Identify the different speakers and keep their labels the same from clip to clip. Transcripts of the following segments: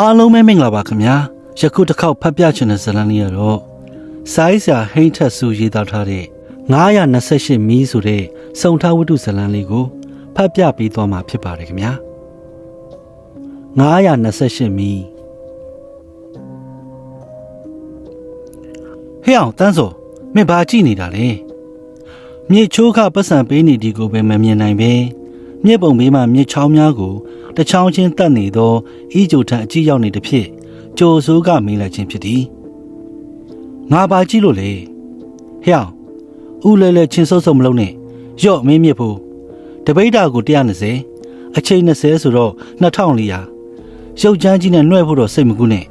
Speaker 1: အားလုံးပဲမင်္ဂလာပါခင်ဗျာယခုတစ်ခေါက်ဖတ်ပြချင်တဲ့ဇာတ်လမ်းလေးကတော့စိုင်းဆရာဟိန်းထက်စုရေးသားထားတဲ့928မီးဆိုတဲ့စုံထားဝတ္ထုဇာတ်လမ်းလေးကိုဖတ်ပြပေးသွားမှာဖြစ်ပါတယ်ခင်ဗျာ928မီးဟဲ့အောင်တန်းစောမင်းဘာကြည့်နေတာလဲမြေချိုးခပတ်စံပေးနေဒီကိုပဲမမြင်နိုင်ပဲ မြစ်ပုံဘေးမှာမြစ်ချောင်းများကိုတချောင်းချင်းတက်နေသောဤကြိုထံအကြည့်ရောက်နေသည်ဖြင့်ကြိုဆိုးကမေးလိုက်ခြင်းဖြစ်သည်ငါပါကြည့်လို့လေဟဲ့အောင်ဦးလဲလဲချင်းဆုပ်ဆုပ်မလုံးနဲ့ရော့မင်းမြစ်ဖို့တပိတ်တာကို120အချိန်20ဆိုတော့2400ရုပ်ချမ်းကြီးနဲ့နှွဲ့ဖို့တော့စိတ်မကူးနဲ့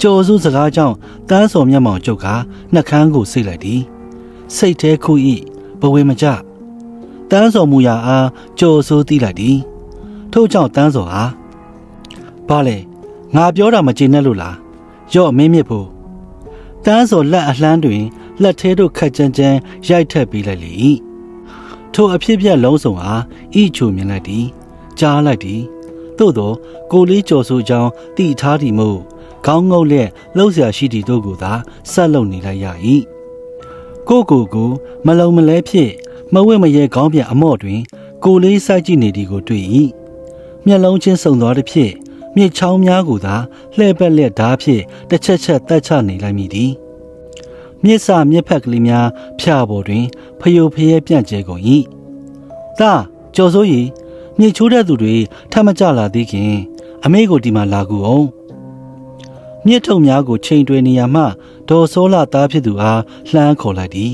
Speaker 1: ကြိုစုစကားကြောင့်တန်းစော်မျက်မှောင်ကျုပ်ကနှက်ခမ်းကိုစိတ်လိုက်သည်စိတ်แท้ခုဤဘဝေမကြ တန်းစော်မူရာအားကြိုဆိုသိလိုက်သည်ထို့ကြောင့်တန်းစော်ဟာဘာလဲငါပြောတာမကျေနပ်လို့လားရော့မင်းမြစ်ဖို့တန်းစော်လက်အလှမ်းတွင်လက်သေးတို့ခက်ကြမ်းကြမ်းရိုက်ထက်ပေးလိုက်လေ၏ထိုအဖြစ်ပြက်လုံးစုံအားဤချိုမြင်လိုက်သည်ကြားလိုက်သည်သို့သောကိုလေးကြော်ဆိုကြောင်းတိထားသည်မို့ခေါင်းငုတ်လက်လှုပ်ရှားရှိသည်တို့ကိုသာဆက်လုပ်နေလိုက်ရ၏ကိုကိုကိုမလုံမလဲဖြစ် မဝဲမရဲခေါင်းပြန်အမော့တွင် ကိုလေးစိုက်ကြည့်နေသည်ကိုတွေ့၏မျက်လုံးချင်းစုံသွားသည်ဖြင့်မြေချောင်းများကိုသာလှဲ့ပက်လက်ဓားဖြင့်တစ်ချက်ချက်တက်ချနေလိုက်မိသည်မြစ်စာမြစ်ဖက်ကလေးများဖြာပေါ်တွင် ဖယိုဖယဲပြန့်ကျဲကုန်၏သာကြော်စိုးရီမြေချိုးတဲ့သူတွေထပ်မကြလာသေးခင် အမေကိုဒီမှာလာကူအောင်မြစ်ထုံများကိုချိန်တွယ်နေရမှဒေါ်စောလာသားဖြစ်သူအားလှမ်းခေါ်လိုက်သည်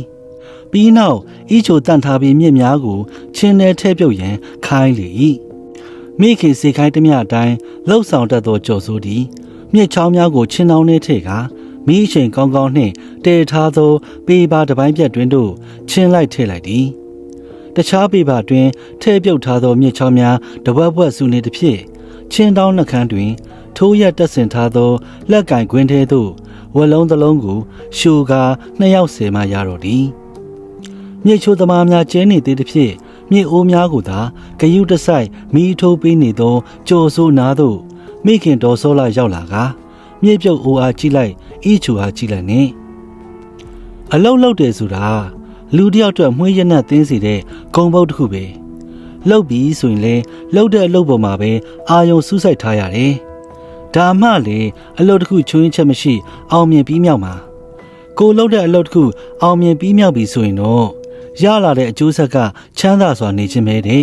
Speaker 1: ပြီးနောက်ဤချိုတန့်ထားပြီးမြစ်များကိုချင်းထဲထဲပြုတ်ရန်ခိုင်းလေ၏မိခင်စေခိုင်းသမျှအတိုင်းလှုပ်ဆောင်တတ်သောကြော်စိုးသည်မြစ်ချောင်းများကိုချင်းနှောင်းနှင့်ထည့်ကာမိအချိန်ကောင်းကောင်းနှင့်တည်ထားသော ပေပါတစ်ပိုင်းပြက်တွင်သို့ချင်းလိုက်ထည့်လိုက်သည်တခြားပေပါတွင်ထဲပြုတ်ထားသောမြစ်ချောင်းများတဝက်ဝက်စုနေသည်ဖြင့်ချင်းတောင်းနှခမ်းတွင် ထိုးရက်တက်ဆင်ထားသော လက်ကင်ကွင်းထဲသို့ဝက်လုံးတစ်လုံးကိုရှူကာနှစ်ယောက်ဆယ်မှရတော့သည် မြေချိုသမားများကျဲနေသေးသည်ဖြင့်မြေအိုးများကိုသာဂယုတဆိုင်မီးထိုးပေးနေသောကြော်ဆိုးနာသို့မိခင်တော်စောလာရောက်လာကမြေပြုတ်အိုးအားကြည့်လိုက်ဤချူအားကြည့်လိုက်နဲ့အလုတ်လုတ်တယ်ဆိုတာလူတယောက်အတွက်မှွေးရနက်သင်းစီတဲ့ဂုံပုတ်တစ်ခုပဲလှုပ်ပြီးဆိုရင်လေလှုပ်တဲ့အလုပ်ပေါ်မှာပဲအာယုံစူးစိုက်ထားရတယ်ဒါမှလေအလုပ်တစ်ခုချွင်းချက်မရှိ အောင်မြင်ပြီးမြောက်မှာကိုလှုပ်တဲ့အလုပ်တစ်ခုအောင်မြင်ပြီးမြောက်ပြီဆိုရင်တော့ ရလာတဲ့အကျိုးဆက်ကချမ်းသာစွာနေခြင်းပဲတဲ့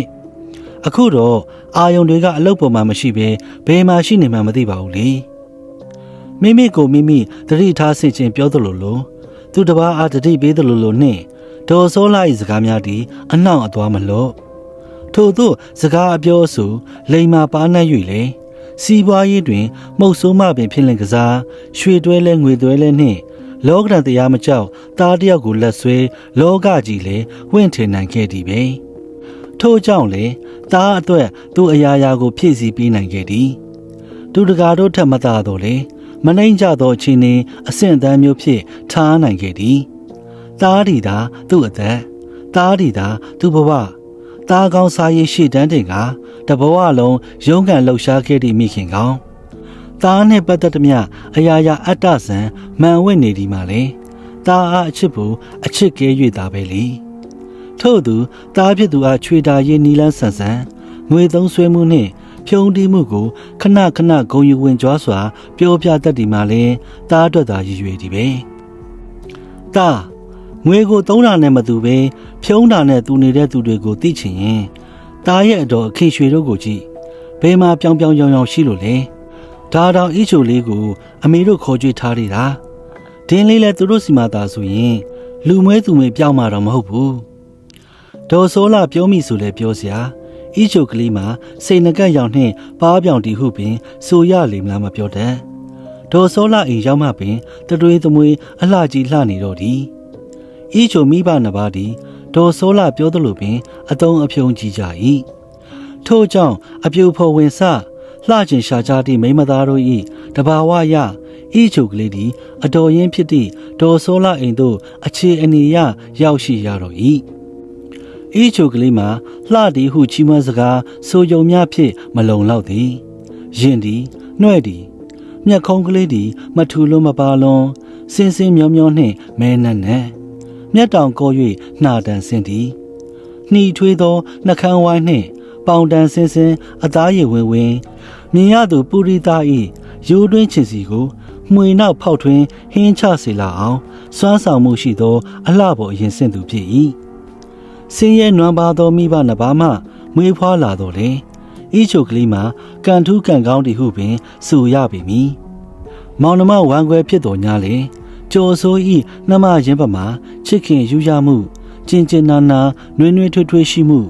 Speaker 1: အခုတော့အာယုံတွေကအလုပ်ပေါ်မှာမရှိဘဲဘယ်မှာရှိနေမှမသိပါဘူးလေမိမိကိုမိမိတတိထားဆင်ခြင်းပြောသလိုလိုသူတစ်ပါးအားတတိပေးသလိုလိုနှင့်ဒေါ်စောလာ၏စကားများသည်အနှောင့်အသွားမလို့ထို့သောစကားအပြောအဆိုလိန်မာပါနှံ့၍လေစီးပွားရေးတွင်မှုတ်ဆိုးမှပင်ဖြစ်လင်ကစားရွှေတွဲလဲငွေတွဲလဲနှင့် လောကဓာတ်တရားမကြောက်တားတယောက်ကိုလက်ဆွဲလောကကြီးလေဝင့်ထင်နိုင်ခဲ့သည်ပဲထို့ကြောင့်လေတားအတွက်သူ့အရာရာကိုဖြည့်ဆည်းပေးနိုင်ခဲ့သည်သူတကာတို့ထက်မသာတော့လေမနှိမ့်ကြသောအချင်းင်းအဆင့်အတန်းမျိုးဖြင့်ထားနိုင်ခဲ့သည်တားဒီသာသူ့အသက်တားဒီသာသူ့ဘဝတားကောင်းစားရေးရှေ့တန်းတင်ကတဘဝလုံးရုန်းကန်လှုပ်ရှားခဲ့သည့်မိခင်ကောင် သားနှင့်ပတ်သက်သမျှအရာရာအတ္တဆန်မှန်ဝင့်နေဒီမှာလေသားအားအချစ်ဖို့အချစ်ကဲ၍သားပဲလေထို့သူသားဖြစ်သူအားချွေတာရေးနီလန်းဆန်ဆန်ငွေသုံးဆွဲမှုနှင့်ဖြုံးတီးမှုကိုခဏခဏဂုံယူဝင်ကြွားစွာပြောပြတတ်ဒီမှာလဲသားအတွက်သာရည်ရွယ်ဒီပဲသားငွေကိုသုံးတာနဲ့မတူပဲဖြုံးတာနဲ့တူနေတဲ့သူတွေကိုသိချင်ရင်သားရဲ့အတော်အခင်ရွှေတို့ကိုကြည့်ဘယ်မှာပြောင်ပြောင်ရောင်ရောင်ရှိလို့လဲ ဒါတောင်အီချိုလေးကို အမေတို့ခေါ်ကြွေးထားနေတာဒင်းလေးလဲသူတို့စီမာတာဆိုရင် လူမွဲသူမွေပြောင်းมาတော့မဟုတ်ဘူးဒေါ်စောလာပြောမိဆိုလဲပြောစရာအီချိုကလေးမှာစိတ်ငကက်ရောင်နှင့်ပါးပြောင်တီဟုပင် ဆိုရလေမလားမပြောတတ်ဒေါ်စောလာအိမ်ရောက်မှပင်တတွေးသမွေးအလှကြီးလှနေတော့သည်အီချိုမိဘနှစ်ပါးသည်ဒေါ်စောလာပြောသလိုပင် အတုံးအဖြုံးကြီးကြ၏ထို့ကြောင့်အပြူဖော်ဝင်စ လှကျင်ရှာကြသည့်မိမသားတို့၏တဘာဝရဤချုပ်ကလေးသည်အတော်ရင်းဖြစ်သည့်ဒေါ်စောလာအိမ်သို့အခြေအနေရရောက်ရှိရတော့၏ဤချုပ်ကလေးမှာလှသည်ဟုချီးမွမ်းစကားဆိုယုံများဖြင့်မလုံလောက်သည်ယင်သည်နှွဲ့သည်မျက်ခုံးကလေးသည်မထူလွန်းမပါလွန်းစင်စင်မျောမျောနှင့်မဲနက်နက်မျက်တောင်ကော၍နှာတန်ဆင်းသည်နှီထွေးသောနှကန်းဝိုင်းနှင့်ပေါင်တန်ဆင်းဆင်းအသားရည်ဝင်ဝင် မြင်ရသူပုရိသ၏ရိုးတွင်းချင်စီကိုမှွေနောက်ဖောက်ထွင်းဟင်းချစေလာအောင်စွမ်းဆောင်မှုရှိသော အလှပေါ်အရင်ဆင့်သူဖြစ်၏ဆင်းရဲနွမ်းပါသောမိဘနှစ်ပါးမှမွေးဖွားလာတော့လေဤချိုကလေးမှာကန်ထူးကန်ကောင်းတည်ဟုပင်ဆိုရပေမည်မောင်နှမဝမ်းခွဲဖြစ်တော်ညာလေကြော်ဆိုးဤနှမရင်းပမှာချစ်ခင်ယူရမှုကျင်ကျင်နာနာနှွေးနှွေးထွေးထွေးရှိမှု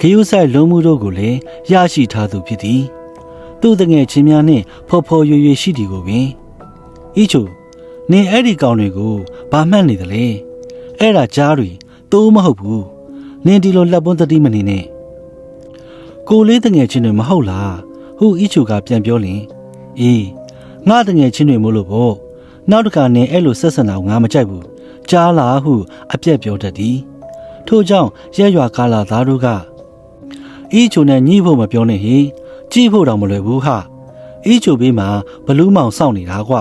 Speaker 1: ဂယုဆိုင်လုံးမှုတို့ကိုလည်းရရှိထားသူဖြစ်သည် သူ့တငယ်ချင်းများနှင့်ဖော်ဖော်ရွရွရှိသည်ကိုပင်ဤချိုနင်အဲ့ဒီကောင်တွေကိုဘာမှတ်နေသလဲအဲ့ဒါကြားတွေတိုးမဟုတ်ဘူးနင်ဒီလိုလက်ပွန်းတတိမနေနဲ့ကိုလေးတငယ်ချင်းတွေမဟုတ်လားဟူဤချိုကပြန်ပြောလင်အေးငါတငယ်ချင်းတွေမို့လို့ပေါ့နောက်တစ်ခါနင်အဲ့လိုဆက်ဆံတာကိုငါမကြိုက်ဘူးကြားလားဟုအပြက်ပြောတတ်သည်ထို့ကြောင့်ရက်ရွာကာလာသားတို့ကဤချိုနဲ့ညှိဖို့မပြောနဲ့ဟေ ကြည့်ဖို့တော့မလွယ်ဘူးဟာဤချိုဘေးမှာဘလူးမောင်စောင့်နေတာကွ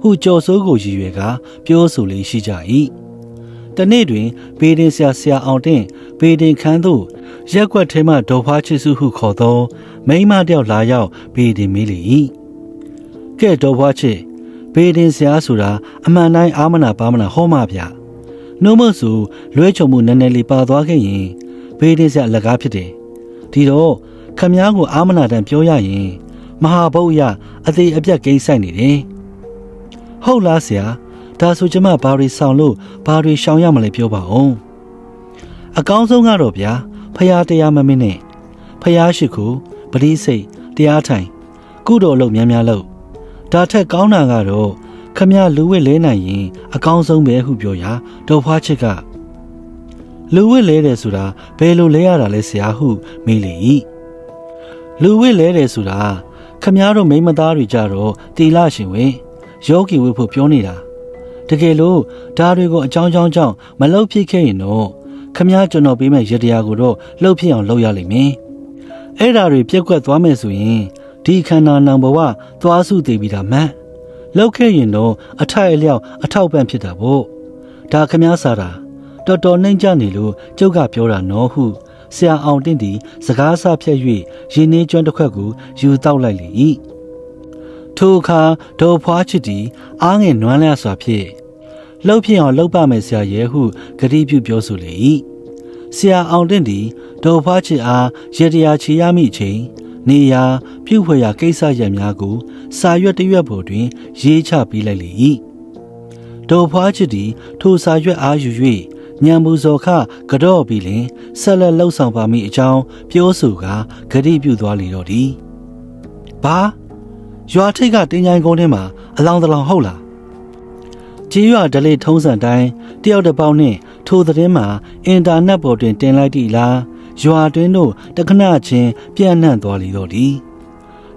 Speaker 1: ဟုကြော်စိုးကိုရည်ရွယ်ကပြောဆိုလေးရှိကြ၏တနေ့တွင်ဘေးဒင်ဆရာဆရာအောင်တင်ဘေးဒင်ခန်းသို့ရက်ွက်ထဲမှဒေါ်ဖွားချစ်စုဟုခေါ်သောမိန်းမတယောက်လာရောက်ဘေးဒင်မေးလေ၏ကဲဒေါ်ဖွားချစ်ဘေးဒင်ဆရာဆိုတာအမှန်တိုင်းအာမနာပါမနာဟောမှဗျနှုံးမဆူလွဲချုံမှုနည်းနည်းလေးပါသွားခဲ့ရင်ဘေးဒင်ဆရာအလကားဖြစ်တယ်ဒီတော့ ခမည်းကိုအာမနာတန်ပြောရရင်မဟာဘုတ်ရအသေးအပြတ်ကိန်းဆိုင်နေတယ်ဟုတ်လားဆရာဒါဆိုကျမဘာတွေဆောင်လို့ဘာတွေရှောင်ရမလဲပြောပါဦးအကောင်းဆုံးကတော့ဗျာဖရာတရားမမင်းနဲ့ဖရာရှိခုပရိစိတ်တရားထိုင်ကုတော်လို့များများလို့ဒါထက်ကောင်းတာကတော့ခမလူဝစ်လဲနိုင်ရင်အကောင်းဆုံးပဲဟုပြောရာဒေါ်ဖွားချစ်ကလူဝစ်လဲတယ်ဆိုတာဘယ်လိုလဲရတာလဲဆရာဟုမေးလေ၏ လူဝစ်လဲတယ်ဆိုတာခမတို့မိမသားတွေကြတော့တီလာရှင်ဝင်ယောဂီဝိဖို့ပြောနေတာတကယ်လို့ဒါတွေကိုအကြောင်းကြောင်းကြောင့်မလောက်ဖြစ်ခဲ့ရင်တော့ခမကျွန်တော်ပေးမဲ့ရတရားကိုတော့လှုပ်ဖြစ်အောင်လုပ်ရလိမ့်မယ်အဲ့ဓာတွေပြက်ကွက်သွားမယ်ဆိုရင်ဒီခန္ဓာနံဘဝသွားစုတည်ပြီးတာမှန်လောက်ခဲ့ရင်တော့အထိုက်အလျောက်အထောက်ပံ့ဖြစ်တာပေါ့ဒါခမားစားတာတော်တော်နှိမ့်ကြနေလို့ကျုပ်ကပြောတာနော်ဟု ဆရာအောင်တင့်ဒီစကားဆဖြတ်၍ရင်နှင်းကျွမ်းတစ်ခွက်ကိုယူတောက်လိုက်လေ၏ထိုအခါဒေါ်ဖွားချစ်တီအားငယ်နွမ်းလျစွာဖြင့်လှုပ်ဖြစ်အောင်လှုပ်ပါမယ်ဆရာရဲဟုဂတိပြုပြောဆိုလေ၏ဆရာအောင်တင့်ဒီဒေါ်ဖွားချစ်အားရတရားချေရမိချိန်နေရာပြုဖွယ်ရာကိစ္စရပ်များကို စာရွက်တရွက်ပေါ်တွင် ရေးချပေးလိုက်လေ၏ဒေါ်ဖွားချစ်သည်ထိုစာရွက်အားယူ၍ ညံမှုစော်ခကတော့ပြီးလင်ဆက်လက်လှုပ်ဆောင်ပါမိအကြောင်းပြောဆိုကာဂတိပြုသွားလေတော့သည်ဘာရွာထိတ်ကတင်းချိုင်းကုန်းထဲမှာအလောင်းတလောင်ဟုတ်လားကြေးရွာဒလေးထုံးစံတိုင်းတယောက်တစ်ပေါက်နဲ့ထိုသတင်းမှာအင်တာနက်ပေါ်တွင်တင်လိုက်သည့်လားရွာတွင်တို့တခဏချင်းပြန့်နှံ့သွားလေတော့သည်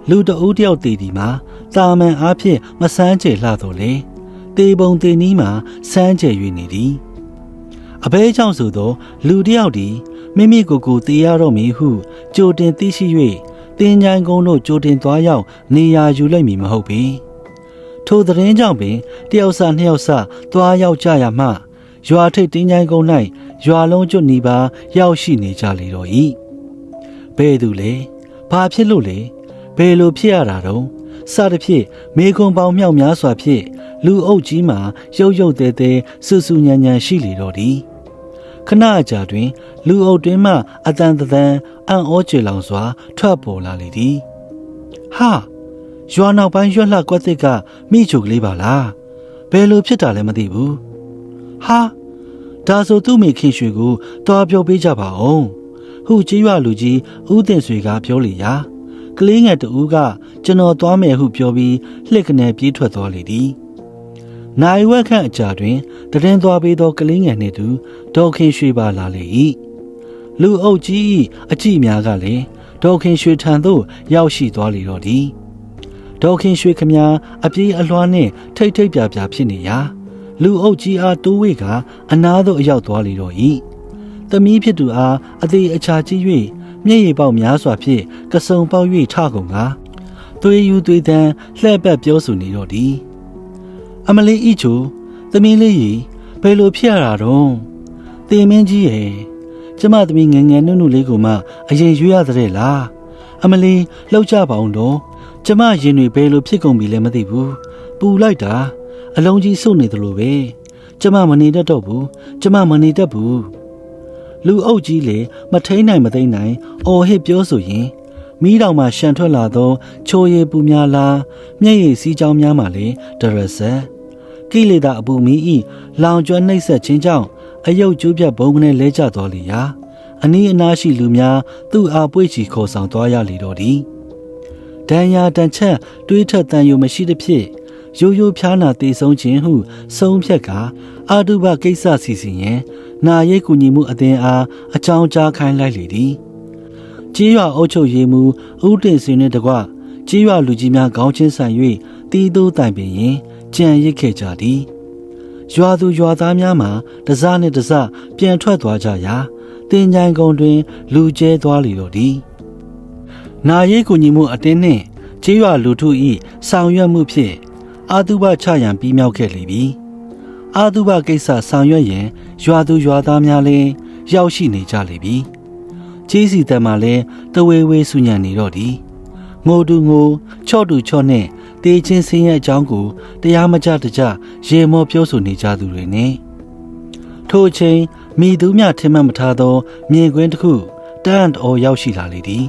Speaker 1: လူတအူးတယောက်တည်ဒီမှာတာမန်အားဖြင့်မဆန်းကျယ်လှတော့လေတေပုံတေနီးမှာစမ်းကျယ်၍နေသည် အဘဲကြောင့်ဆိုသော လူတယောက်သည်မိမိကိုယ်ကိုတေးရတော့မည်ဟုကြိုတင်သိရှိ၍တင်းချိုင်းကုန်းတို့ကြိုတင်သွားရောက်နေရာယူလိုက်မည်မဟုတ်ပေထိုသတင်းကြောင့်ပင်တယောက်စာနှစ်ယောက်စာသွားရောက်ကြရမှရွာထိပ်တင်းချိုင်းကုန်း၌ရွာလုံးကျွတ်နီးပါရောက်ရှိနေကြလေတော့၏ဘဲသူလေဘာဖြစ်လို့လဲဘယ်လိုဖြစ်ရတာတော့စသဖြင့်မေခွန်ပေါင်းမြောက်များစွာဖြင့်လူအုပ်ကြီးမှာရုပ်ရုပ်သေးသေးဆူဆူညံညံရှိလေတော့သည် ခဏကြာတွင် လူအုပ်တွင်မှအတန်တန်အံ့ဩကြွေလောင်စွာ ထွက်ပေါ်လာလေသည်ဟာရွာနောက်ပိုင်းရွက်လှကွက်သစ်ကမိချုပ်ကလေးပါလားဘယ်လိုဖြစ်တာလဲမသိဘူးဟာဒါဆိုသူ့မိခင်ရွှေကိုတွားပြောပေးကြပါအောင်ဟုကြီးရွာလူကြီးဦးတင်ဆွေကပြောလေရာကလေးငယ်တဦးကကျွန်တော်သွားမယ်ဟုပြောပြီးလှစ်ကနေပြေးထွက်သွားလေသည် နိုင်ဝက်ခန့်အကြာတွင်တရင်သွားပေးသောကလေးငယ်နှင့်သူဒေါခင်ရွှေပါလာလေ၏လူအုပ်ကြီး၏အကြည့်များကလည်းဒေါခင်ရွှေထံသို့ရောက်ရှိသွားလေတော့သည်ဒေါခင်ရွှေခမားအပြေးအလွှားနှင့်ထိတ်ထိတ်ပြပြဖြစ်နေရာလူအုပ်ကြီးအားတိုးဝေးကအနားသို့အရောက်သွားလေတော့၏သမီးဖြစ်သူအားအသေးအချာကြီး၍မျက်ရည်ပေါက်များစွာဖြင့်ကစုံပေါက်၍ထကုန်ကသွေးယူသွေးတန်းလှဲ့ပတ်ပြောဆိုနေတော့သည် အမလေးဤချိုသမီးလေးကြီးဘယ်လိုဖြစ်ရတာတော့တင်မင်းကြီးရဲ့ကျမသမီးငယ်ငယ်နုနုလေးကိုမှအရင်ရွေးရတဲ့လားအမလေးလှုပ်ကြပါအောင်တော့ကျမရင်တွေဘယ်လိုဖြစ်ကုန်ပြီလဲမသိဘူးပူလိုက်တာ အလုံးကြီးစုပ်နေသလိုပဲကျမမနေတတ်တော့ဘူးကျမမနေတတ်ဘူးလူအုပ်ကြီးလေမထိန်နိုင်မသိမ့်နိုင်အော်ဟစ်ပြောဆိုရင် မိတော်မှရှန်ထွက်လာသောချိုရည်ပူများလားမျက်ရည်စီးကြောင်းများမှလေဒရဆက်ကိလေသာအပူမီဤလောင်ကျွမ်းနှိပ်ဆက်ခြင်းကြောင့်အယုတ်ကျိုးပြတ်ဘုံကနေလဲကျတော်လေရာအနီးအနားရှိလူများသူ့အားပွေ့ချီခေါ်ဆောင်သွားရလေတော့သည်ဒဏ်ရာတန်ချက်တွေးထက်တန်ယုံမရှိသဖြင့်ရိုးရိုးဖျားနာတည်ဆုံးခြင်းဟုဆုံးဖြတ်ကာအာတုဘကိစ္စစီစဉ်ရန်နာရိတ်ကူညီမှုအသင်းအားအကြောင်းကြားခိုင်းလိုက်လေသည် ကြေးရွာအုပ်ချုပ်ရေးမှူးဦးတင်စင်နှင့်တကွကြေးရွာလူကြီးများခေါင်းချင်းဆိုင်၍တီးတိုးတိုင်ပင်ရင်ကြံရစ်ခဲ့ကြသည်ရွာသူရွာသားများမှာတစားနှင့်တစားပြန်ထွက်သွားကြရာတင်ကြိုင်ကုန်းတွင် လူကျဲသွားလေတော့သည်နာရိတ်ကူညီမှုအသင်းနှင့်ကြေးရွာလူထု၏ဆောင်ရွက်မှုဖြင့်အာတုဘချရန်ပြီးမြောက်ခဲ့လေပြီအာတုဘကိစ္စဆောင်ရွက်ရင်ရွာသူရွာသားများလည်းရောက်ရှိနေကြလေပြီ ကြေးစီတန်မှလည်းတဝေဝေဆူညံနေတော့သည်ငိုတူငိုချော့တူချော့နဲ့တေးချင်းစင်းရဲ့အကြောင်းကိုတရားမကြတကြရေမောပြောဆိုနေကြသူတွေနဲ့ထို့အချိန်မိသူမြထင်မှတ်မထားသောမြင်ကွင်းတစ်ခုတန်တော်ရောက်ရှိလာလေသည်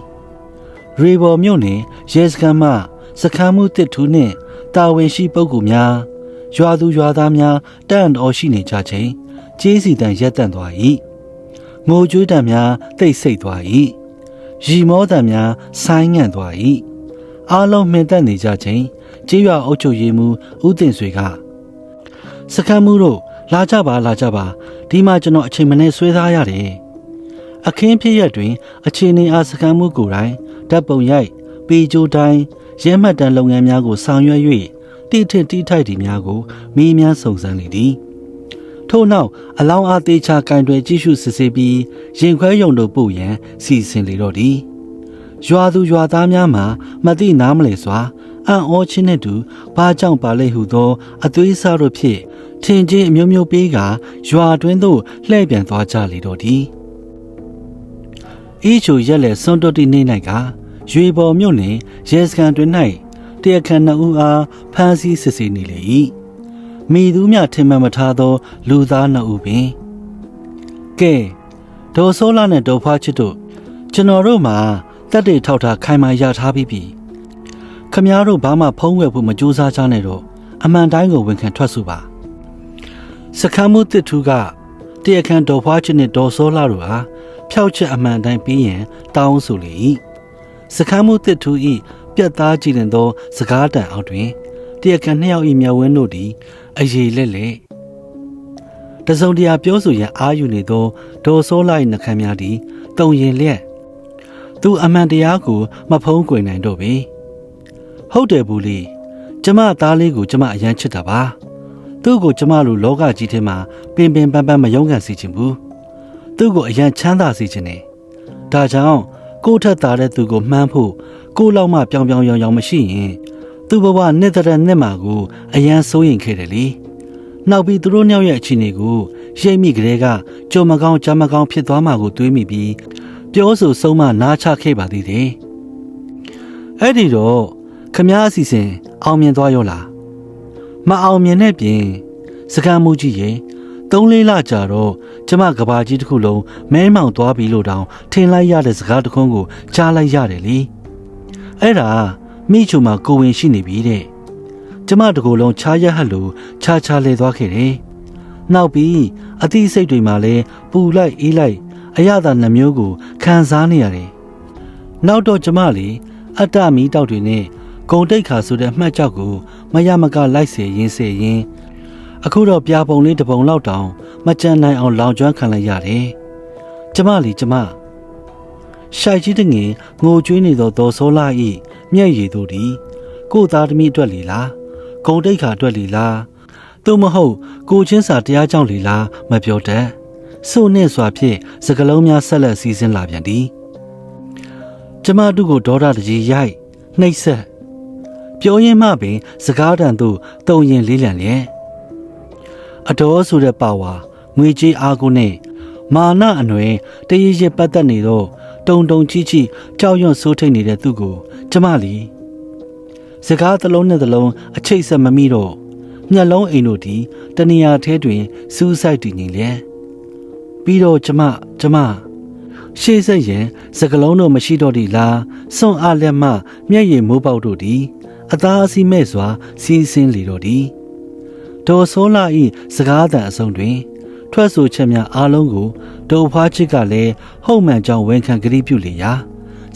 Speaker 1: ရေဘော်မြို့နယ်ရဲစခန်းမှစခန်းမှုတစ်ထူးနှင့်တာဝန်ရှိပုဂ္ဂိုလ်များရွာသူရွာသားများတန်တော်ရှိနေကြချိန်ကြေးစီတန်ရက်တန့်သွား၏ ငိုကြွေးတံများတိတ်ဆိတ်သွား၏ရီမောတံများဆိုင်းငံ့သွား၏အားလုံးမှင်သက်နေကြချိန်ကြေးရွာအုပ်ချုပ်ရေးမှူးဦးတင်ဆွေကစခန်းမှုတို့လာကြပါလာကြပါဒီမှာကျွန်တော်အချိန်မနဲ့ဆွဲသားရတယ်အခင်းဖြစ်ရက်တွင် အခြေအနေအားစခန်းမှုကိုယ်တိုင်ဓာတ်ပုံရိုက်ပေကြိုတိုင်းရဲမှတ်တမ်းလုပ်ငန်းများကိုဆောင်ရွက်၍တိထစ်တိထိုက်ဒီများကိုမေးမြန်းစုံစမ်းလေသည် ထို့နောက်အလောင်းအားသေးချကင်တွယ်ကြည့်ရှုစစ်ဆေးပြီးရင်ခွဲယုံတို့ပို့ရန်စီစဉ်လေတော့သည်ရွာသူရွာသားများမှာမသိနားမလဲစွာအံ့ဩခြင်းနှင့်တူဘာကြောင့်ပါလဲဟုသော အသွေးစားတို့ဖြင့်ထင်ချင်းအမျိုးမျိုးပေးကရွာတွင်သို့လှည့်ပြန်သွားကြလေတော့သည်ဤချိုရက်လက်စွန်တော်တီနေ၌ကရွေပေါ်မြို့နယ်ရဲစခန်းတွင်၌တရားခံနှစ်ဦးအားဖမ်းဆီးစစ်ဆေးနေလေ၏ မိသူမြထင်မှန်မထားသော လူသားနှစ်ဦးပင်ကဲဒေါ်ဆိုးလာနဲ့ဒေါ်ဖွားချစ်တို့ကျွန်တော်တို့မှာတက်တွေထောက်ထားခိုင်မာရထားပြီးပြီခမားတို့ဘာမှဖုံးဝယ်ဖို့မကြိုးစားကြနဲ့တော့အမှန်တိုင်းကိုဝန်ခံထွက်ဆိုပါစခန်းမှုတစ်ထူးကတရားခံဒေါ်ဖွားချစ်နဲ့ဒေါ်ဆိုးလာတို့ဟာဖျောက်ချက်အမှန်တိုင်းပြီးရင်တောင်းဆိုလေ၏စခန်းမှုတစ်ထူဤပြတ်သားကြည်လင်သော စကားတန်အောက်တွင် တရကန်နှစ်ယောက်၏မျက်ဝန်းတို့သည်အယေလက်လက်တစုံတရာပြောဆိုရန်အာယူနေသောဒေါ်စောလိုက်နှခမ်းများသည်တုံရင်လျက်သူအမှန်တရားကိုမဖုံးကွယ်နိုင်တော့ပေဟုတ်တယ်ဘူးလေကျမသားလေးကိုကျမအရန်ချစ်တာပါသူ့ကိုကျမလိုလောကကြီးထဲမှာပင်ပင်ပန်းပန်းမယုံကန်စေချင်ဘူးသူ့ကိုအရန်ချမ်းသာစေချင်တယ်ဒါကြောင့်ကိုယ့်ထက်သာတဲ့သူကိုမှန်းဖို့ကိုယ့်လောက်မှပြောင်ပြောင်ရောင်ရောင်မရှိရင် သူ့ဘဝနှစ်သက်နှစ်မှာကိုအရန်စိုးရင်ခဲ့တယ်လေနောက်ပြီးသူတို့နှစ်ယောက်ရဲ့အခြေအနေကိုရိပ်မိကလေးကကြုံမကောင်းကြမ်းမကောင်းဖြစ်သွားမှာကိုတွေးမိပြီးပြောဆိုဆုံးမနားချခဲ့ပါသေးတယ်အဲ့ဒီတော့ခမားအစီစဉ်အောင်မြင်သွားရောလားမအောင်မြင်တဲ့ပြင်စကမ်းမှုကြီးရဲ့သုံးလေးလကြာတော့ကျမကဘာကြီးတစ်ခုလုံးမဲမောင်သွားပြီလို့တောင်ထင်လိုက်ရတဲ့စကားတခွန်းကိုကြားလိုက်ရတယ်လေအဲ့ဒါ မိချုံမှာကိုဝင်ရှိနေပြီတဲ့ကျမတကူလုံးခြားရဟတ်လို့ခြားခြားလဲသွားခဲ့တယ်နောက်ပြီးအသည့်စိတ်တွေမှာလည်းပူလိုက်အေးလိုက်အရသာနှမျိုးကိုခံစားနေရတယ်နောက်တော့ကျမလေအတ္တမီတောက်တွေနဲ့ဂုံတိတ်ခါဆိုတဲ့မှတ်ကြောက်ကိုမရမကလိုက်စေရင်စေရင်အခုတော့ပြာပုံလေးတစ်ပုံလောက်တောင်မကြမ်းနိုင်အောင်လောင်ကျွမ်းခံလိုက်ရတယ်။ကျမလီကျမရှိုက်ကြီးတငယ်ငိုကြွေးနေသောဒေါ်စောလာဤ မျက်ရည်တို့သည်ကိုသားသမီးအတွက်လီလားဂုံတိတ်ခါအတွက်လီလားသို့မဟုတ်ကိုချင်းစာတရားကြောင့်လီလားမပြောတတ်ဆိုနှင့်စွာဖြင့်စကလုံးများဆက်လက်စီစဉ်လာပြန်သည်ကျမတို့ကိုဒေါ်ရတကြီးရိုက်နှိပ်ဆက်ပြောရင်းမှပင် စကားတန်သို့တုံရင်လေးလံလျက်အတော်ဆိုတဲ့ပါဝါငွေကြေးအားကိုနဲ့မာနအနွယ်တရရပတ်သက်နေတော့ တုံတုံချီချီကြောက်ရွံ့ဆိုးထိတ်နေတဲ့သူ့ကိုကျမလီစကားတစ်လုံးနဲ့တစ်လုံးအချိတ်ဆက်မမိတော့မျက်လုံးအိမ်တို့ဒီတနေရာထဲတွင်စူးစိုက်တည်နေလျက်ပြီးတော့ကျမကျမရှေ့ဆက်ရင်စကလုံးတို့မရှိတော့ဒီလားစွန့်အားလက်မှမျက်ရည်မိုးပေါက်တို့ဒီအသားအဆီးမဲ့စွာစီးဆင်းလေတော့ဒီဒေါ်ဆိုးလာဤစကားတန်အဆုံးတွင် ထွက်ဆိုချက်များအားလုံးကိုဒေါ်ဖွားချစ်ကလည်းဟုတ်မှန်ကြောင်းဝန်ခံကြိပြုလေရာ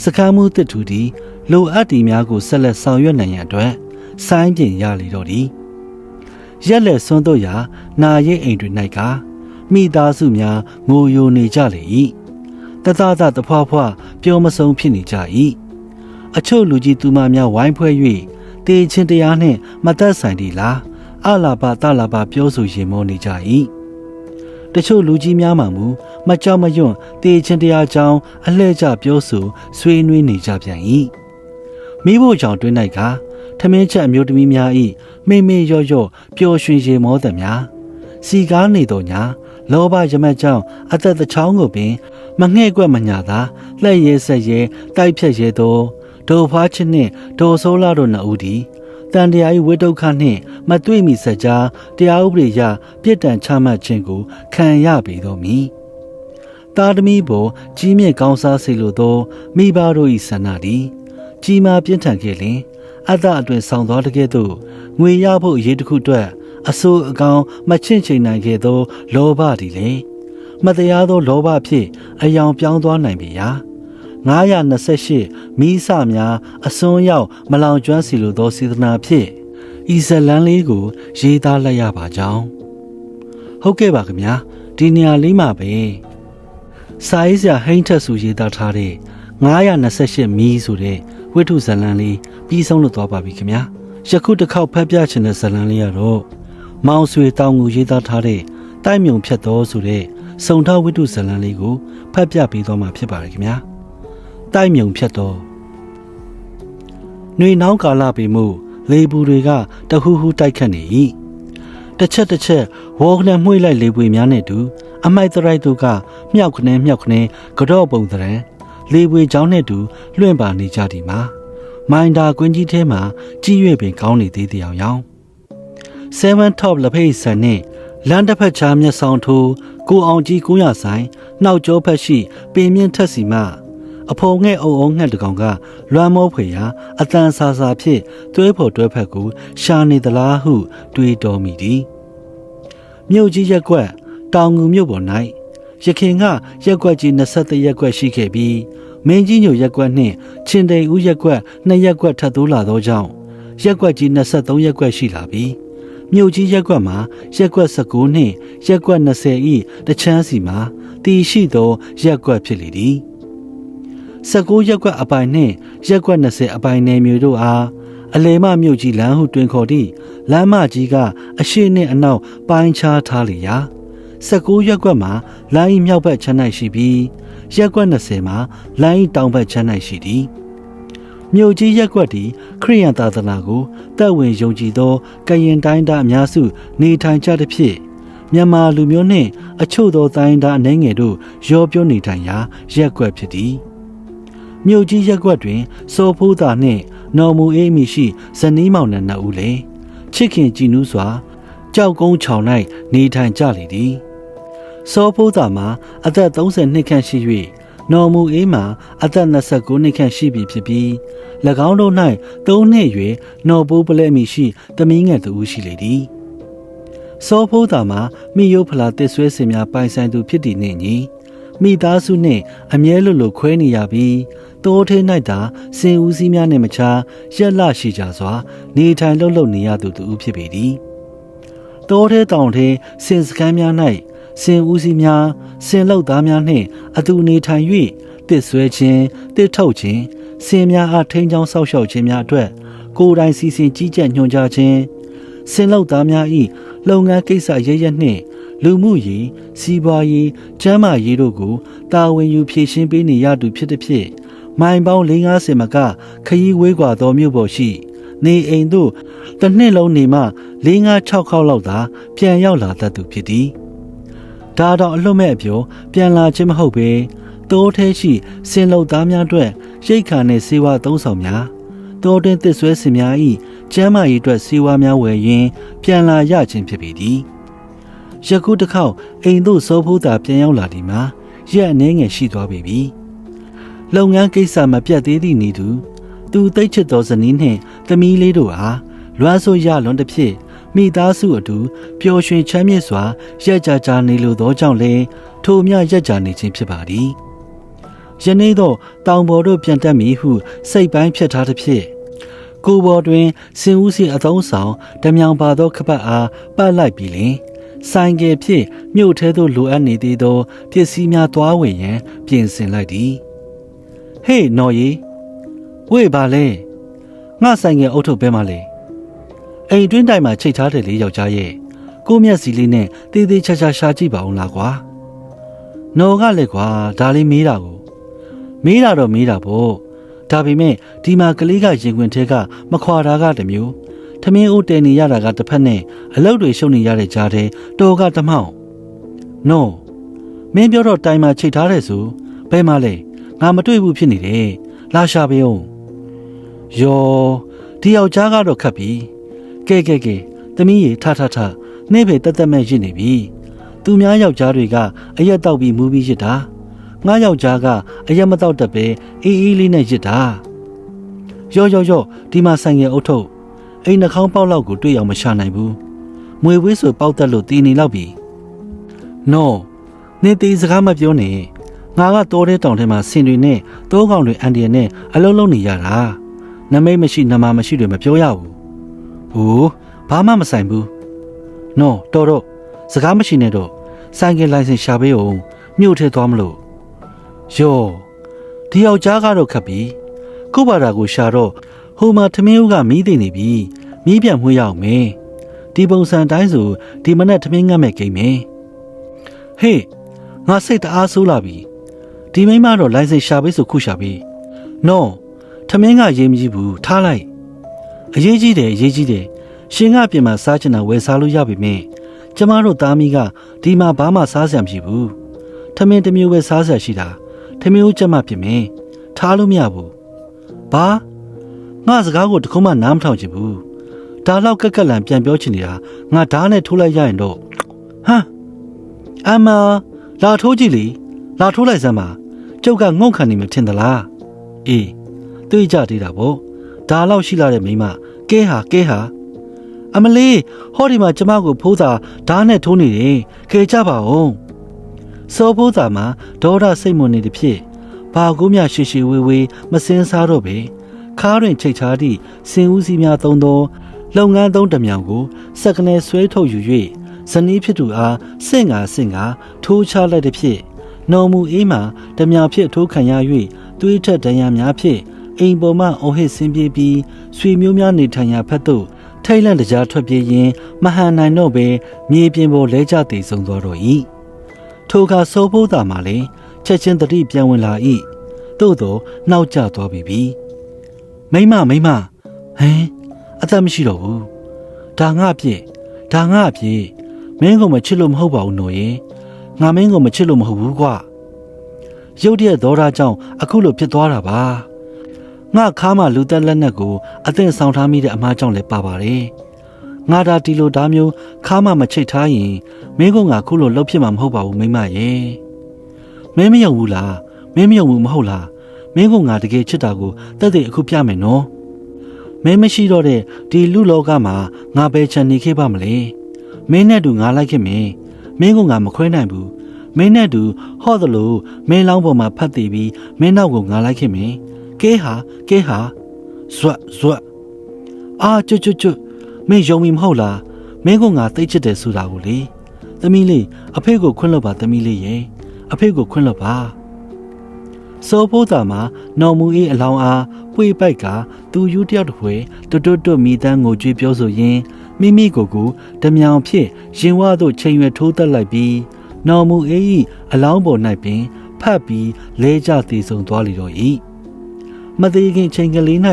Speaker 1: စကမ်းမှုတစ်ထူသည်လိုအပ်တီများကိုဆက်လက်ဆောင်ရွက်နိုင်ရန်အတွက်စိုင်းပြင်ရလေတော့သည်ရက်လက်ဆွန်းတို့ရာနာရိတ်အိမ်တွင်၌ကမိသားစုများငိုယိုနေကြလေ၏တသသတဖွားဖွားပျော်မဆုံးဖြစ်နေကြ၏အချို့လူကြီးသူမများဝိုင်းဖွဲ့၍တေချင်းတရားနှင့်မသက်ဆိုင်သည်လားအလာပါတလာပါပြောဆိုရင်မောနေကြ၏ တချို့လူကြီးများမှမူမကြောက်မရွံ့တေချင်းတရားကြောင်းအလှဲ့ကျပြောဆိုဆွေးနွေးနေကြပြန်၏မိဖို့ကြောင့်တွင်း၌ကထမင်းချက်အမျိုးသမီးများ၏မိမေရော့ရော့ပျော်ရွှင်ရေမောသည်များစီကားနေတော်ညာလောဘရမတ်ကြောင့်အသက်တချောင်းကိုပင် မငှဲ့ကွက်မညာသာလှည့်ရဲဆက်ရဲတိုက်ဖြတ်ရဲသောဒိုဖွားချင်းနှင့်ဒိုဆိုးလာတို့နှစ်ဦးသည် တန်တရား၏ဝိဒုက္ခနှင့်မတွေ့မီစကြားတရားဥပဒေအရပြစ်ဒဏ်ချမှတ်ခြင်းကိုခံရပေတော်မူတာသမီပေါ်ကြီးမြင့်ကောင်းစားစေလိုသောမိဘတို့၏ဆန္ဒသည်ကြီးမားပြင်းထန်ခဲ့လျင်အတ္တအတွင်ဆောင်သွားတဲ့ကဲ့သို့ငွေရဖို့အရေးတစ်ခုအတွက်အဆိုးအကောင်မချင့်ချိန်နိုင်ခဲ့သော လောဘသည်လေမတရားသောလောဘဖြင့်အယောင်ပြောင်းသွားနိုင်ပေရာ 928မိစများအစွန်းရောက်မလောင်ကျွမ်းစီလိုသောစေတနာဖြင့်ဤဇလန်းလေးကို ရေးသားလိုက်ရပါကြောင်းဟုတ်ကဲ့ပါခင်ဗျာဒီနေရာလေးမှာပဲစာရေးဆရာဟိန်းထက်စုရေးသားထားတဲ့928မီးဆိုတဲ့ဝိထုဇလန်းလေးပြီးဆုံးလို့သွားပါပြီခင်ဗျာယခုတစ်ခေါက်ဖတ်ပြချင်တဲ့ဇလန်းလေးကတော့မောင်ဆွေတောင်ငူရေးသားထားတဲ့တိုက်မြုံဖြတ်တော်ဆိုတဲ့စုံထောက်ဝိထုဇလန်းလေးကိုဖတ်ပြပေးသွားမှာဖြစ်ပါတယ်ခင်ဗျာ တိုက်မြုံဖြတ်တော်နှွေနှောင်းကာလပေမှုလေပူတွေကတဟူးဟူးတိုက်ခတ်နေ၏တစ်ချက်တစ်ချက်ဝေါကနေမှွေလိုက်လေပွေများနဲ့တူအမိုက်တရိုက်တို့ကမြောက်ခနဲမြောက်ခနဲကြော့ပုံတရံလေပွေချောင်းနဲ့တူလွင့်ပါနေကြသည်မှာမိုင်တာကွင်းကြီးထဲမှာကြီးရွေ့ပင်ကောင်းနေသေးတရားရောင်7 top လက်ဖိတ်ဆန်နဲ့လမ်းတစ်ဖက်ချာမျက်ဆောင်ထိုးကိုအောင်ကြီး900ဆိုင်နှောက်ကျောဖက်ရှိပင်မြင့်ထက်စီမှ အဖုံငဲ့အုံအုံငှက်တကောင်ကလွမ်းမောဖွေရာအတန်ဆာဆာဖြင့်တွဲဖို့တွဲဖက်ကိုရှာနေသလားဟုတွေးတော်မိသည်မြို့ကြီးရက်ကွက်တောင်ငူမြို့ပေါ်၌ရခင်ကရက်ကွက်ကြီး23ရက်ကွက်ရှိခဲ့ပြီးမင်းကြီးညိုရက်ကွက်နှင့်ချင်းတိန်ဦးရက်ကွက်2ရက်ကွက်ထပ်တိုးလာသောကြောင့်ရက်ကွက်ကြီး23ရက်ကွက်ရှိလာပြီးမြို့ကြီးရက်ကွက်မှာရက်ကွက်19နှင့်ရက်ကွက်20ဤတချမ်းစီမှာတည်ရှိသောရက်ကွက်ဖြစ်လေသည် 19ရက်ကွက်အပိုင်နှင့်ရက်ကွက်20အပိုင်နယ်မြေတို့အားအလေမမြို့ကြီးလမ်းဟုတွင်ခေါ်သည့်လမ်းမကြီးကအရှိနှင့်အနောက်ပိုင်းခြားထားလျာ19ရက်ကွက်မှာလိုင်းမြောက်ဘက်ချမ်း၌ရှိပြီးရက်ကွက်20မှာလိုင်းတောင်ဘက်ချမ်း၌ရှိသည်မြို့ကြီးရက်ကွက်သည်ခရိယန်သာသနာကိုတက်ဝင်ယုံကြည်သောကရင်တိုင်းသားအများစုနေထိုင်ကြသဖြင့်မြန်မာလူမျိုးနှင့်အချို့သောတိုင်းသားအနေငယ်တို့ရောပြောနေထိုင်ရာရက်ကွက်ဖြစ်သည် မြို့ကြီးရက်ကွက်တွင်စောဖိုးသာနှင့်နော်မူအေးမီရှိဇနီးမောင်နှံနှစ်ဦးလည်းချစ်ခင်ကြည်နူးစွာ ကြောက်ကုန်းချောင်၌နေထိုင်ကြလေသည်စောဖိုးသာမှာအသက်32ခန့်ရှိ၍နော်မူအေးမှာအသက်29နှစ်ခန့်ရှိပြီဖြစ်ပြီး၎င်းတို့၌3နှစ်ရွယ်နော်ပိုးပလဲမီရှိသမီးငယ်တူရှိလေသည်စောဖိုးသာမှာမိယုဖလာတစ်ဆွဲစင်များပိုင်ဆိုင်သူဖြစ်တည်နေညီ မိသားစုနှင့်အမြဲလိုလိုခွဲနေရပြီးတိုးထဲ၌သာစင်ဦးစီးများနှင့်မချာရက်လရှိကြစွာ နေထိုင်လှုပ်လှုပ်နေရသူတူဖြစ်ပေသည်တိုးထဲတောင်ထဲစင်စကမ်းများ၌စင်ဦးစီးများစင်လောက်သားများနှင့်အတူနေထိုင်၍တစ်ဆွဲခြင်းတစ်ထုတ်ခြင်းစင်များအားထိန်းချောင်းဆောက်ရှောက်ခြင်းများအတွက်ကိုယ်တိုင်စီစဉ်ကြီးကြပ်ညွှန်ကြားခြင်းစင်လောက်သားများ၏လုပ်ငန်းကိစ္စရရနှင့် လူမှုရေးစီးပွားရေးကျန်းမာရေးတို့ကိုတာဝန်ယူဖြည့်ရှင်းပေးနေရသူဖြစ်သည်ဖြင့်မိုင်ပေါင်း450မကခရီးဝေးကွာသောမြို့ပေါ်ရှိ နေအိမ်သို့တစ်နှစ်လုံးနေမှ၄၅6ခေါက်လောက်သာပြန်ရောက်လာတတ်သူဖြစ်သည်ဒါတော့အလွတ်မဲ့အပြောပြန်လာခြင်းမဟုတ်ပဲတိုးထဲရှိစင်လုံသားများအတွက်ရိတ်ခါနှင့်စေဝါသုံးဆောင်များတိုးတွင်သစ်ဆွဲစင်များ၏ကျမ်းမာရေးအတွက်စေဝါများဝယ်ရင်းပြန်လာရခြင်းဖြစ်ပေသည် ယခုတစ်ခေါက်အိမ်သို့စောဖို့သာပြန်ရောက်လာသည်မှာရက်အနှဲငယ်ရှိသွားပေပြီလုပ်ငန်းကိစ္စမပြတ်သေးသည့်နေသူသူသိတ်ချစ်သောဇနီးနှင့်သမီးလေးတို့အားလွမ်းဆိုးရလွန်တစ်ဖြစ်မိသားစုအတူပျော်ရွှင်ချမ်းမြေ့စွာရက်ကြကြနေလိုသောကြောင့်လည်းထိုမြရက်ကြနေခြင်းဖြစ်ပါသည်ယနေ့တော့တောင်ပေါ်တို့ပြန်တက်မည်ဟုစိတ်ပိုင်းဖြစ်ထားသဖြင့်ကိုယ်ပေါ်တွင်စင်ဦးစီအသုံးဆောင်ဓမြောင်ပါသောခပတ်အားပတ်လိုက်ပြီးလင် ဆိုင်ကယ်ဖြင့်မြို့ထဲသို့လိုအပ်နေသေးသောပစ္စည်းများသွားဝင်ရန်ပြင်ဆင်လိုက်သည်ဟေးနော်ရီဝေးပါလေငါဆိုင်ငယ်အုတ်ထုတ်ပဲမလဲအိမ်တွင်းတိုင်မှာချိတ်ထားတယ်လေယောက်ျားရဲ့ကိုမျက်စီလေးနဲ့တေးသေးချာချာရှာကြည့်ပါအောင်လားကွာနော်ကလည်းကွာဒါလေးမေးတာကိုမေးတာတော့မေးတာပေါ့ဒါပေမဲ့ဒီမှာကလေးကရင်ခွင်ထဲကမခွာတာကတစ်မျိုး ထမင်းအိုးတဲနေရတာကတစ်ဖက်နဲ့အလုပ်တွေရှုပ်နေရတဲ့ကြားထဲတော်ကတမောင်းနော်မင်းပြောတော့တိုင်မှာချိတ်ထားတယ်ဆိုဘယ်မှလဲငါမတွေ့ဘူးဖြစ်နေတယ်လာရှာပေးအောင်ယောဒီယောက်ျားကတော့ခတ်ပြီကဲကဲကဲသမီးရေထထထနေပဲတက်တက်မဲ့ရစ်နေပြီသူများယောက်ျားတွေကအရက်တောက်ပြီးမူပြီးရစ်တာငါယောက်ျားကအရက်မတောက်တတ်ပဲအေးအေးလေးနဲ့ရစ်တာယောယောယောဒီမှာဆိုင်ငယ်အုတ်ထုတ် အိမ်နှာခေါင်းပေါက်လောက်ကိုတွေ့အောင်မရှာနိုင်ဘူးမွေဝေးဆိုပေါက်တက်လို့တီနေလောက်ပြီနော်နေသေးစကားမပြောနဲ့ငါကတိုးတဲ့တောင်ထဲမှာဆင်တွေနဲ့တိုးကောင်တွေအန်ဒီယနဲ့အလုံးလုံးနေရတာနမိတ်မရှိနမမရှိတွေမပြောရဘူးဟိုးဘာမှမဆိုင်ဘူးနော်တော်တော့စကားမရှိနဲ့တော့ဆိုင်ကယ်လိုင်စင်ရှာပေးအောင်မြို့ထဲသွားမလို့ယောဒီယောက်ျားကတော့ခတ်ပြီခုပါတာကိုရှာတော့ ဟိုမှာထမင်းဦးကမီးသိနေပြီမီးပြန်မွှေးရအောင်မယ်ဒီပုံစံတိုင်းဆိုဒီမနဲ့ထမင်းငတ်မဲ့ကိမ့်မယ်ဟေးငါစိတ်တအားဆိုးလာပြီဒီမိန်းမတော့လိုင်စင်ရှာပေးဆိုခုရှာပေးနော်ထမင်းကရေးမကြီးဘူးထားလိုက်အရေးကြီးတယ်အရေးကြီးတယ်ရှင်ကပြင်မှာစားချင်တာဝယ်စားလို့ရပြီမင်းကျမတို့သားမီးကဒီမှာဘာမှစားစရာမရှိဘူးထမင်းတစ်မျိုးပဲစားစရာရှိတာထမင်းဦးကျမပြင်မင်းထားလို့မရဘူးဘာ ငါစကားကိုတခုမှနားမထောင်ချင်ဘူးဒါလောက်ကက်ကက်လန်ပြန်ပြောချင်နေတာငါဓာတ်နဲ့ထိုးလိုက်ရရင်တော့ဟမ်အမလာထိုးကြည့်လေလာထိုးလိုက်စမ်းပါကျုပ်ကငုံခံနေမှထင်သလားအေးတွေးကြသေးတာဗောဒါလောက်ရှိလာတဲ့မိမကဲဟာကဲဟာအမလေးဟောဒီမှာကျမကိုဖိုးသာဓာတ်နဲ့ထိုးနေတယ်ခေကြပါဦးစောဖိုးသာမှာဒေါရစိတ်မွန်နေသည်ဖြစ်ဘာကူးမြရှိရှိဝေးဝေးမစင်းစားတော့ပဲ ခါးတွင်ချိတ်ထားသည့်စင်ဦးစီးများသုံးသောလုပ်ငန်းသုံးတစ်မြောင်ကိုစက်ကနေဆွဲထုတ်ယူ၍ဇနီးဖြစ်သူအားစင့်ငါစင့်ငါထိုးချလိုက်သည်ဖြစ်နော်မူအေးမှဓမြောင်ဖြစ်ထိုးခံရ၍သွေးထက်ဒဏ်ရာများဖြင့်အိမ်ပေါ်မှအော်ဟစ်ဆင်းပြေးပြီးဆွေမျိုးများနေထိုင်ရာဖက်သို့ထိတ်လန့်တကြားထွက်ပြေးရင်းမဟန်နိုင်တော့ပဲမြေပြင်ပေါ်လဲကျတည်ဆုံသွားတော့၏ထိုအခါစိုးဖို့တာမှလည်းချက်ချင်းတတိပြန်ဝင်လာ၏သို့တော့နှောက်ကျသွားပြီပြီ မိမမိမဟမ်အသက်မရှိတော့ဘူးဒါငါအပြစ်ဒါငါအပြစ်မင်းကမချစ်လို့မဟုတ်ပါဘူးနော်ရေငါမင်းကိုမချစ်လို့မဟုတ်ဘူးကွာရုတ်တရက်သောတာကြောင့်အခုလိုဖြစ်သွားတာပါငါခါမှလူသက်လက်နက်ကိုအသင့်ဆောင်ထားမိတဲ့အမားကြောင့်လည်းပါပါတယ်ငါဒါဒီလိုဒါမျိုးခါမှမချိတ်ထားရင်မင်းကငါခုလိုလှုပ်ဖြစ်မှာမဟုတ်ပါဘူးမိမရဲ့မင်းမယုံဘူးလားမင်းမယုံဘူးမဟုတ်လား မင်းကငါတကယ်ချစ်တာကိုတက်တဲ့အခုပြမယ်နော်မင်းမရှိတော့တဲ့ဒီလူလောကမှာငါပဲချန်နေခဲ့ပါမလဲမင်းနဲ့တူငါလိုက်ခဲ့မယ်မင်းကငါမခွဲနိုင်ဘူးမင်းနဲ့တူဟော့သလိုမင်းလောင်းပေါ်မှာဖတ်တည်ပြီးမင်းနောက်ကိုငါလိုက်ခဲ့မယ်ကဲဟာကဲဟာဇွတ်ဇွတ်အာကျွတ်ကျွတ်ကျွတ်မင်းယုံမိမဟုတ်လားမင်းကငါသိချစ်တယ်ဆိုတာကိုလေသမီးလေးအဖေကိုခွင့်လွှတ်ပါသမီးလေးရဲ့အဖေကိုခွင့်လွှတ်ပါ စောဖို့တာမှာနော်မူအေးအလောင်းအားပွေပိုက်ကသူယူတယောက်တစ်ဖွဲတွတ်တွတ်တွတ်မိတန်းငိုကြွေးပြောဆိုရင်းမိမိကိုယ်ကိုဓမြောင်ဖြစ်ရင်ဝါသို့ချိန်ရွယ်ထိုးတက်လိုက်ပြီးနော်မူအေး၏အလောင်းပေါ်၌ပင်ဖတ်ပြီးလဲကျသေးဆုံးသွားလေတော့၏မသေးခင်ချိန်ကလေး၌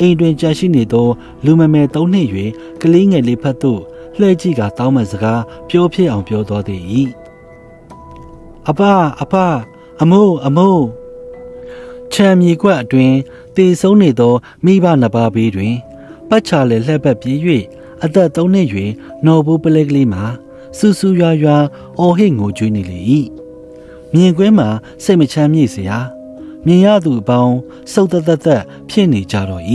Speaker 1: အိမ်တွင်ကြန့်ရှိနေသောလူမမယ်သုံးနှစ်ရွယ်ကလေးငယ်လေးဖက်သို့လှည့်ကြည့်ကတောင်းပန်စကားပြောဖြစ်အောင်ပြောတော်သည်၏အဖအဖအမိုးအမိုး ခြံမြေကွက်အတွင်တေဆုံးနေသောမိဘနှစ်ပါးဘေးတွင် ပတ်ချာလေလှက်ပတ်ပြေး၍အသက်သုံးနှစ်ရွယ်နော်ဘူးပလဲကလေးမှာစူးစူးရွာရွာအော်ဟစ်ငိုကြွေးနေလေ၏မြင်ကွင်းမှာစိတ်မချမ်းမြေ့စရာမြင်ရသူအပေါင်းစုတ်သက်သက်သက်ဖြစ်နေကြတော့၏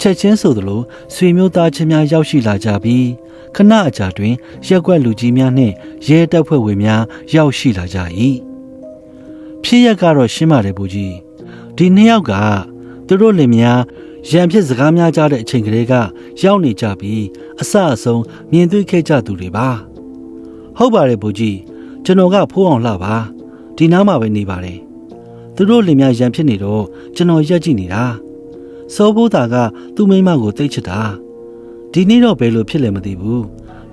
Speaker 1: ချက်ချင်းဆိုသလိုဆွေမျိုးသားချင်းများရောက်ရှိလာကြပြီးခဏအကြာတွင် ရက်ွက်လူကြီးများနှင့်ရဲတပ်ဖွဲ့ဝင်များရောက်ရှိလာကြ၏ ဖြစ်ရက်ကတော့ရှင်းပါတယ်ဘူကြီးဒီနှစ်ယောက်ကသူတို့လင်များရန်ဖြစ်စကားများကြတဲ့အချိန်ကလေးကရောက်နေကြပြီးအဆအဆုံးမြင်တွေ့ခဲ့ကြသူတွေပါဟုတ်ပါတယ်ဘူကြီးကျွန်တော်ကဖိုးအောင်လှပါဒီနားမှာပဲနေပါတယ်သူတို့လင်များရန်ဖြစ်နေတော့ကျွန်တော်ရက်ကြည့်နေတာစောဘိုးသားကသူ့မိန်းမကိုတိတ်ချစ်တာဒီနေ့တော့ဘယ်လိုဖြစ်လဲမသိဘူး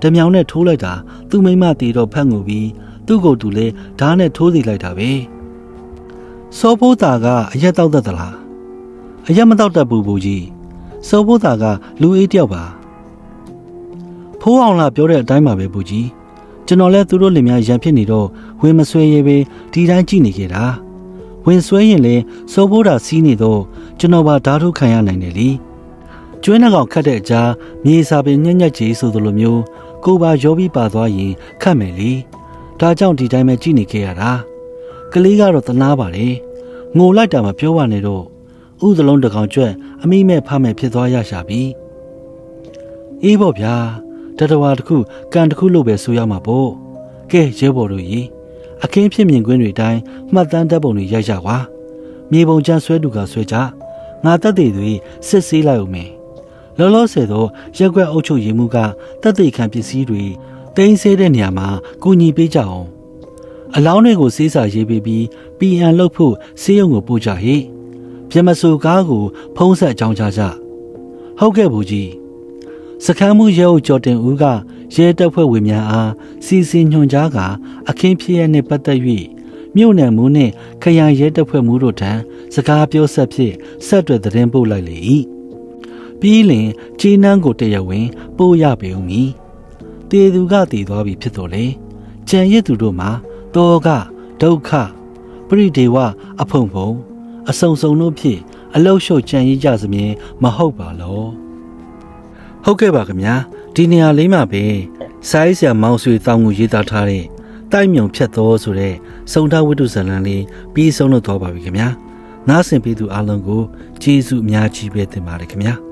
Speaker 1: တမြောင်နဲ့ထိုးလိုက်တာသူ့မိန်းမတီတော့ဖတ်ငူပြီးသူ့ကိုယ်သူလည်းဓာတ်နဲ့ထိုးစီလိုက်တာပဲ စောဘိုးသားကအရက်တောက်တတ်သလားအရက်မတော့တတ်ဘူးဘူကြီးစောဖို့သားကလူအေးတယောက်ပါဖိုးအောင်လာပြောတဲ့အတိုင်းပါပဲဘူကြီးကျွန်တော်လည်းသူတို့လင်များရံဖြစ်နေတော့ဝင်မဆွဲရဲပဲဒီတိုင်းကြည့်နေခဲ့တာဝင်ဆွဲရင်လေစောဖို့တာစီးနေတော့ကျွန်တော်ပါဓာတ်ထုတ်ခံရနိုင်တယ်လीကျွေးနှကောင်ခတ်တဲ့အကြားမြေစာပင်ညက်ညက်ကြီးဆိုသလိုမျိုးကိုပါရောပြီးပါသွားရင်ခတ်မယ်လीဒါကြောင့်ဒီတိုင်းပဲကြည့်နေခဲ့ရတာ ကလေးကတော့တနာပါတယ်ငိုလိုက်တာမပြောပါနဲ့တော့ဥသလုံးတစ်ကောင်ကျွတ်အမိမဲ့ဖမဲ့ဖြစ်သွားရရှာပြီအေးပေါ့ဗျာတတဝါတစ်ခုကန်တစ်ခုလို့ပဲဆိုရမှာပေါ့ကဲရဲဘော်တို့ကြီးအခင်းဖြစ်မြင်ကွင်းတွေတိုင်းမှတ်တမ်းတပ်ပုံတွေရိုက်ကြကွာမြေပုံချမ်းဆွဲတူကဆွဲကြငါတက်သေးတွေစစ်ဆေးလိုက်အောင်မယ်လောလောဆယ်တော့ရက်ွက်အုပ်ချုပ်ရေးမှုကတက်သေးခံပစ္စည်းတွေတင်းဆေးတဲ့နေရာမှာကူညီပေးကြအောင် အလောင်းတွေကိုစေးစာရေးပေးပြီး PN လုပ်ဖို့စေးရုံကိုပို့ကြဟေ့ပြမဆူကားကို ဖုံးဆက်ကြောင်းချကြဟုတ်ကဲ့ဘူးကြီးစခန်းမှုရဲအုပ်ကျော်တင်ဦးကရဲတပ်ဖွဲ့ဝင်များအားစီစဉ်ညွှန်ကြားကအခင်းဖြစ်ရနှင့်ပတ်သက်၍မြို့နယ်မှုနှင့်ခရိုင်ရဲတပ်ဖွဲ့မှုတို့ထံစကားပြောဆက်ဖြင့်ဆက်တွယ်သတင်းပို့လိုက်လေ၏ပြီးလင်ခြေနှန်းကိုတရဝင်းပို့ရပေဦးမည်တေသူကတည်သွားပြီဖြစ်တော်လေကြံရစ်သူတို့မှာ တောကဒုက္ခပရိဒေဝအဖုံဖုံအစုံစုံတို့ဖြင့်အလောက်လျှော့ကြံရည်ကြစမြင်မဟုတ်ပါလောဟုတ်ကဲ့ပါခင်ဗျာဒီနေရာလေးမှာပဲဆိုင်းဆရာမောင်ဆွေတောင်းငူရေးသားထားတဲ့တိုက်မြုံဖြတ်တော်ဆိုတဲ့စုံထဝတ္ထုဇာတ်လမ်းလေးပြီးဆုံးလို့တော့ပါပြီခင်ဗျာနားဆင်ပြီးသူအားလုံးကိုကျေးဇူးအများကြီးပဲတင်ပါတယ်ခင်ဗျာ